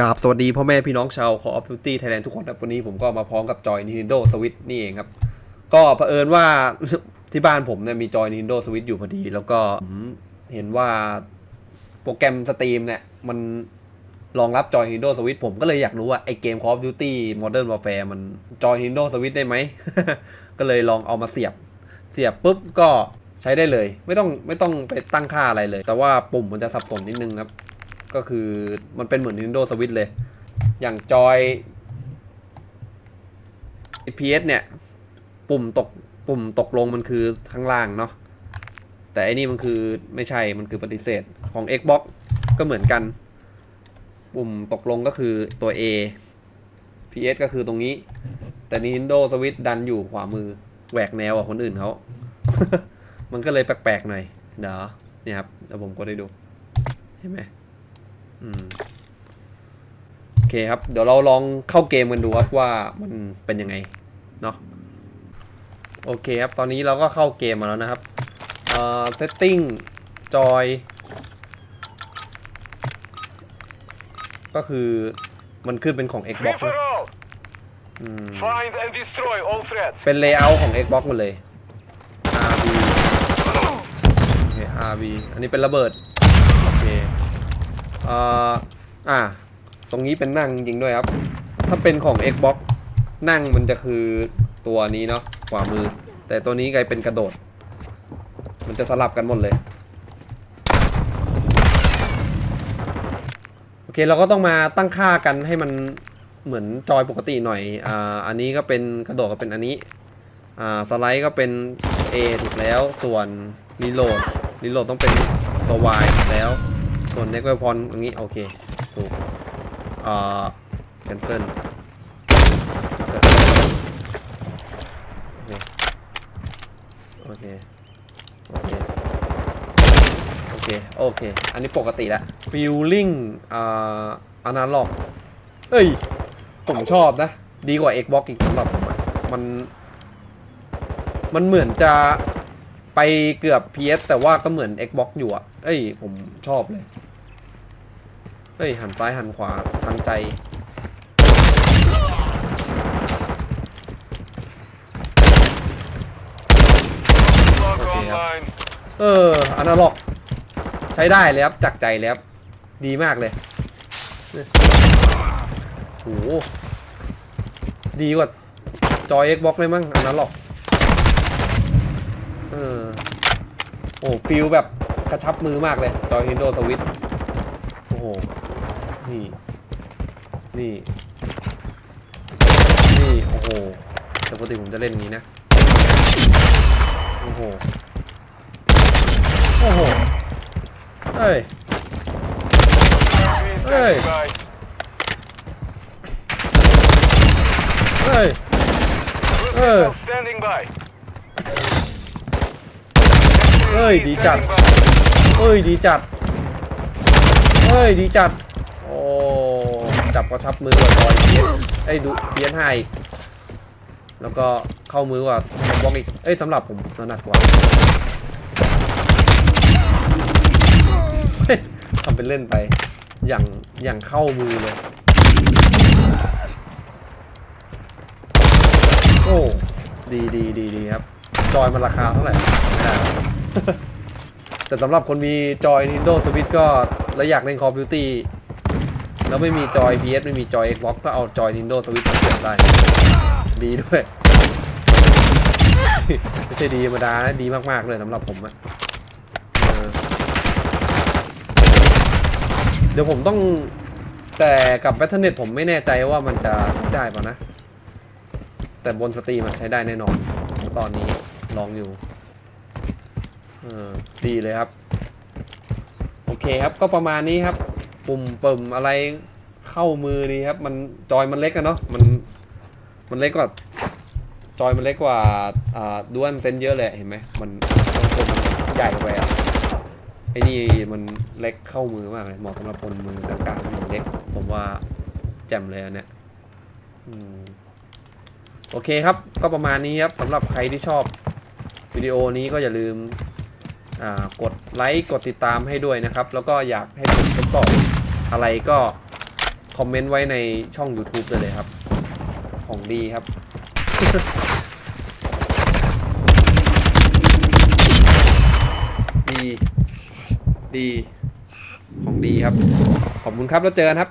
กราบสวัสดีพ่อแม่พี่น้องชาว Call of Duty Thailand ทุกคนครับวันนี้ผมก็มาพร้อมกับจอย Nintendo Switch นี่เองครับ ก็เผอิญว่าที่บ้านผมเนี่ยมีจอย Nintendo Switch อยู่พอดี แล้วก็ผมเห็นว่าโปรแกรมสตรีมเนี่ย มันรองรับจอย Nintendo Switch ผมก็เลยอยากรู้ว่า ไอเกม Call of Duty Modern Warfare มันจอย Nintendo Switch ได้ไหม ก็เลยลองเอามาเสียบ เสียบปุ๊บก็ใช้ได้เลย ไม่ต้องไม่ต้องไปตั้งค่าอะไรเลย แต่ว่าปุ่มมันจะสับสนนิดนึงครับ ก็คือมันเป็นเหมือน Nintendo Switch เลย อย่างจอย PS เนี่ย ปุ่มตกปุ่มตกลงมันคือข้างล่างเนาะแต่อันนี้มันคือไม่ใช่มันคือปฏิเสธของ Xbox ก็เหมือนกัน ปุ่มตกลงก็คือตัว A PS ก็คือตรงนี้ แต่ Nintendo Switch ดันอยู่ขวามือแหวกแนวกว่าคนอื่นเขา มันก็เลยแปลกๆหน่อย เดี๋ยวเนี่ยครับเดี๋ยวผมกดให้ดู เห็นไหม โอเคครับ เดี๋ยวเราลองเข้าเกมกันดูครับว่ามันเป็นยังไง เนาะโอเคครับ ตอนนี้เราก็เข้าเกมมาแล้วนะครับเอ่อ setting จอยก็คือมันขึ้นเป็นของ Xbox Free นะ for all. อืม Find and destroy all threats. เป็น layout ของ Xbox หมดเลย RB โอเค RB อันนี้เป็นระเบิดโอเคเอ่ออ่า ตรงนี้เป็นนั่งจริงๆด้วยครับ ถ้าเป็นของ Xbox นั่งมันจะคือตัวนี้เนาะขวามือ แต่ตัวนี้กลายเป็นกระโดด มันจะสลับกันหมดเลย โอเคเราก็ต้องมาตั้งค่ากันให้มันเหมือนจอยปกติหน่อยอ่าอันนี้ก็เป็นกระโดดก็เป็นอันนี้อ่าสไลด์ก็เป็น A ถูกแล้วส่วนรีโหลดรีโหลดต้องเป็นตัว Y ถูกแล้ว ส่วน next weapon ตรงนี้ โอเค ถูกอ่า cancel cancel โอเค โอเค โอเค โอเค อันนี้ปกติล้ว feeling อ่า analog เอ้ย ผมชอบนะ ดีกว่า Xbox อีกสำหรับผมมัน มันเหมือนจะไปเกือบ PS แต่ว่าก็เหมือน Xbox อยู่อะเอ้ย ผมชอบเลย เฮ้ยหันซ้ายหันขวาทันใจ Log Okay, yeah. online. เอออนาล็อก ใช้ได้เลยครับจักใจเลยครับดีมากเลยเนี่ยโหดีกว่าจอย Xbox เลยมั้งอนาล็อกเออโอ้ฟิลแบบกระชับมือมากเลย จอย Nintendo Switch โอ้โห นี่ นี่ นี่ โอ้โหแต่ปกติผมจะเล่นนี้นะ โอ้โห โอ้โห เฮ้ย Be Hey. standing by. เฮ้ยเออ Missile Standing by. เฮ้ย ดีจัด เฮ้ย ดีจัด เฮ้ย ดีจัด จับกระชับมือกว่าจอยเพียไอ้ยดูเพียนให้อีกแล้วก็เข้ามือกว่าบล็อกอีก เอ้ยสำหรับผมถนัดกว่าทำเป็นเล่นไป อย่างอย่างเข้ามือเลย โอ้ ดีดีดีดีครับ จอยมันราคาเท่าไหร่ไม่ได้แต่สำหรับคนมีจอย Nintendo Switch ก็ แล้วอยากเล่น Call of Duty แล้วไม่มีจอย PS ไม่มีจอย Xbox ก็เอาจอย Nintendo Switch มาเสียบได้ ดีด้วย ไม่ใช่ดีธรรมดานะดีมากๆเลยสำหรับผมอะเออเดี๋ยวผมต้องแต่กับ Battle.net ผมไม่แน่ใจว่ามันจะใช้ได้ป่ะนะ แต่บนสตรีมมันใช้ได้แน่นอน ตอนนี้ลองอยู่ เออดีเลยครับ โอเคครับก็ประมาณนี้ครับ ปุ่มเปิ่มอะไรเข้ามือดีครับ มันจอยมันเล็กอะเนาะมันมันเล็กกว่าจอยมันเล็กกว่าอ่าด้วนเซนเยอะเลยเห็นไหมมันบางคนมันใหญ่ไปอะไอ้นี่มันเล็กเข้ามือมากเลยเหมาะสำหรับคนมือกลางๆมือเล็ก ผมว่าแจ่มเลยอันเนี่ยโอเคครับก็ประมาณนี้ครับสำหรับใครที่ชอบวิดีโอนี้ก็อย่าลืมกดไลค์กดติดตามให้ด้วยนะครับ แล้วก็อยากให้ผมทดสอบ อะไรก็คอมเมนต์ไว้ในช่อง YouTube ได้เลยครับ ของดีครับ ดี ดี ของดีครับ ขอบคุณครับ แล้วเจอกันครับ